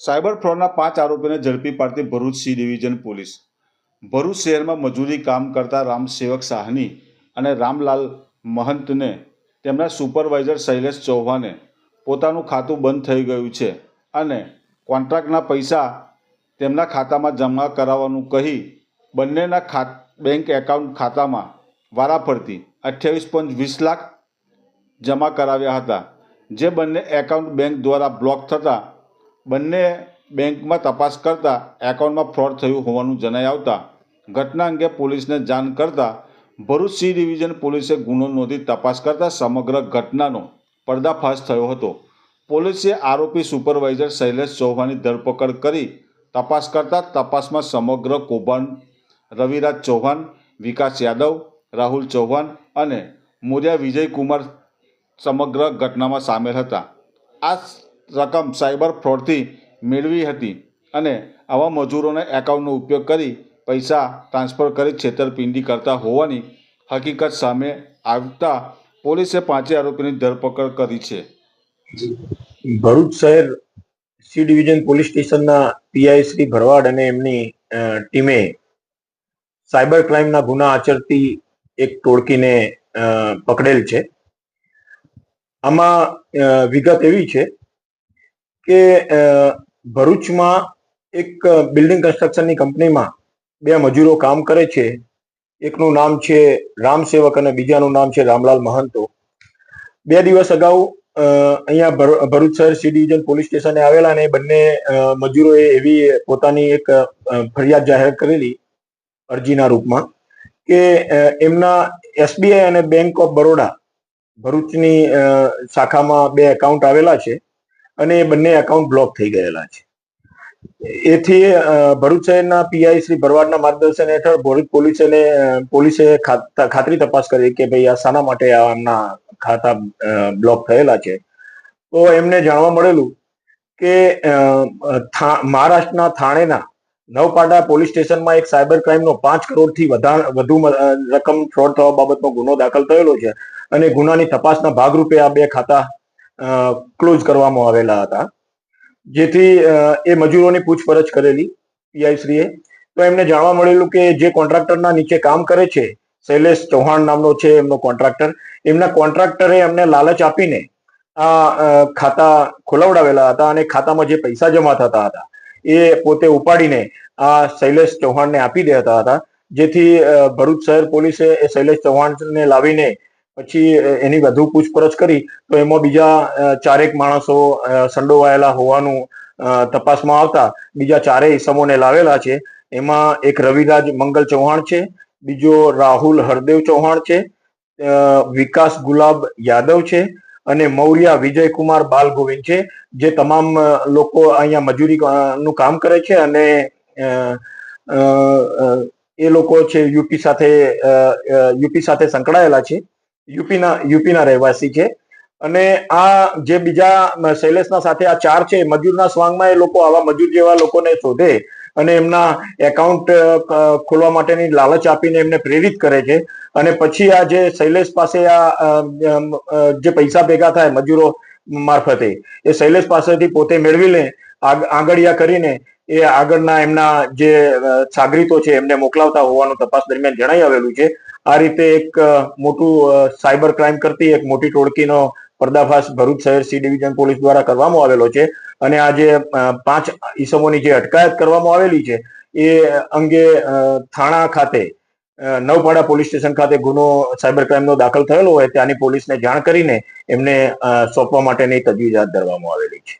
Cyber ફ્રોડના પાંચ આરોપીને ઝડપી પાડતી Bharuch C division police. Bharuch શહેરમાં મજૂરી કામ કરતા રામસેવક સાહની અને રામલાલ મહંતને તેમના સુપરવાઇઝર શૈલેષ ચૌહાણે પોતાનું ખાતું બંધ થઈ ગયું છે અને કોન્ટ્રાક્ટના પૈસા તેમના ખાતામાં જમા કરાવવાનું કહી બંનેના ખા, બેંક એકાઉન્ટ ખાતામાં વારાફરતી અઠ્યાવીસ પોઈન્ટ વીસ લાખ જમા કરાવ્યા હતા, જે બંને એકાઉન્ટ બેંક દ્વારા બ્લોક થતાં બંને બેંકમાં તપાસ કરતા એકાઉન્ટમાં ફ્રોડ થયું હોવાનું જણાઈ આવતા ઘટના અંગે પોલીસને જાણ કરતા ભરૂચ સી ડિવિઝન પોલીસે ગુનો નોંધી તપાસ કરતા સમગ્ર ઘટનાનો પર્દાફાશ થયો હતો. પોલીસે આરોપી સુપરવાઇઝર શૈલેષ ચૌહાણની ધરપકડ કરી તપાસ કરતા તપાસમાં સમગ્ર કૌભાંડ રવિરાજ ચૌહાણ, વિકાસ યાદવ, રાહુલ ચૌહાણ અને મોર્યા વિજયકુમાર સમગ્ર ઘટનામાં સામેલ હતા. આ રકમ સાયબર ફ્રોડથી મેળવી હતી અને આવા મજૂરોને એકાઉન્ટનો ઉપયોગ કરી પૈસા ટ્રાન્સફર કરી છેતરપિંડી કરતા હોવાની હકીકત સામે આવતા પોલીસે પાંચે આરોપીની ધરપકડ કરી છે. ભરૂચ શહેર સી ડિવિઝન પોલીસ સ્ટેશનના પીઆઈ શ્રી ભરવાડ અને એમની ટીમે સાયબર ક્રાઇમના ગુના આચરતી એક ટોળકીને પકડેલ છે. આમાં વિગત એવી છે કે ભરૂચમાં એક બિલ્ડિંગ કન્સ્ટ્રક્શનની કંપનીમાં બે મજૂરો કામ કરે છે. એકનું નામ છે રામસેવક અને બીજાનું નામ છે રામલાલ મહંતો. બે દિવસ અગાઉ અહીંયા ભર- ભરૂચ શહેર સી ડિવિઝન પોલીસ સ્ટેશને આવેલા અને બંને મજૂરોએ એવી પોતાની એક ફરિયાદ જાહેર કરેલી અરજીના રૂપમાં કે એમના એસબીઆઈ અને બેંક ઓફ બરોડા ભરૂચની શાખામાં બે એકાઉન્ટ આવેલા છે. અને એ બંને એકાઉન્ટ બ્લોક થઈ ગયેલા છે. એથી ભરૂચ શહેરના પીઆઈ શ્રી ભરવાડના માર્ગદર્શન હેઠળ ભરૂચ પોલીસને પોલીસે ખાતરી તપાસ કરી કે ભાઈ આ શાના માટે આમના ખાતા બ્લોક થયેલા છે. તો એમને જાણવા મળેલું કે મહારાષ્ટ્રના થાણેના નવપાડા પોલીસ સ્ટેશનમાં એક સાયબર ક્રાઇમનો પાંચ કરોડથી વધુ રકમ ફ્રોડ થવા બાબતનો ગુનો દાખલ થયેલો છે અને ગુનાની તપાસના ભાગરૂપે આ બે ખાતા ક્લોઝ કરવામાં આવેલા હતા. જેથી એ મજૂરોની પૂછપરછ કરેલી પીઆઈ શ્રીએ તો એમને જાણવા મળેલું કે જે કોન્ટ્રાક્ટરના નીચે કામ કરે છે, શૈલેષ ચૌહાણ નામનો છે એમનો કોન્ટ્રાક્ટર, એમના કોન્ટ્રાક્ટરે એમને લાલચ આપીને આ ખાતા ખોલાવડાવેલા હતા અને ખાતામાં જે પૈસા જમા થતા હતા, એ પોતે ઉપાડીને આ શૈલેષ ચૌહાણને આપી દેતા હતા. જેથી ભરૂચ શહેર પોલીસે શૈલેષ ચૌહાણને લાવીને પછી એની વધુ પૂછપરછ કરી, તો એમાં બીજા ચારેક માણસો સંડોવાયેલા હોવાનું તપાસમાં આવતા, બીજા ચારેય ઇસમોને લાવેલા છે. એમાં એક રવિરાજ મંગલ ચૌહાણ છે, બીજો રાહુલ હરદેવ ચૌહાણ છે વિકાસ ગુલાબ યાદવ છે, અને મૌર્યા વિજયકુમાર બાલગોવિંદ છે, જે તમામ લોકો અહીંયા મજૂરી નું કામ કરે છે અને એ લોકો છે યુપી સાથે યુપી સાથે સંકળાયેલા છે. યુપીના યુપીના રહેવાસી છે. અને આ જે બીજા શૈલેષના સાથે આ ચાર છે, મજૂરના સ્વાંગમાં એ લોકો આવા મજૂર જેવા લોકોને શોધે અને એમના એકાઉન્ટ ખોલવા માટેની લાલચ આપીને એમને પ્રેરિત કરે છે. અને પછી આ જે શૈલેષ પાસે આ જે પૈસા ભેગા થાય મજૂરો મારફતે, એ શૈલેષ પાસેથી પોતે મેળવી લે આગ- આંગળિયા કરીને એ આગળના એમના જે સાગરીતો છે એમને મોકલાવતા હોવાનું તપાસ દરમિયાન જણાઈ આવેલું છે. આ રીતે એક મોટું સાયબર ક્રાઇમ કરતી એક મોટી ટોળકીનો પર્દાફાશ ભરૂચ શહેર સી ડિવિઝન પોલીસ દ્વારા કરવામાં આવેલો છે અને આ જે પાંચ ઈસમોની જે અટકાયત કરવામાં આવેલી છે એ અંગે થાણા ખાતે નવપાડા પોલીસ સ્ટેશન ખાતે ગુનો સાયબર ક્રાઇમનો દાખલ થયેલો હોય ત્યાંની પોલીસને જાણ કરીને એમને સોંપવા માટેની તજવીજ હાથ ધરવામાં આવેલી છે.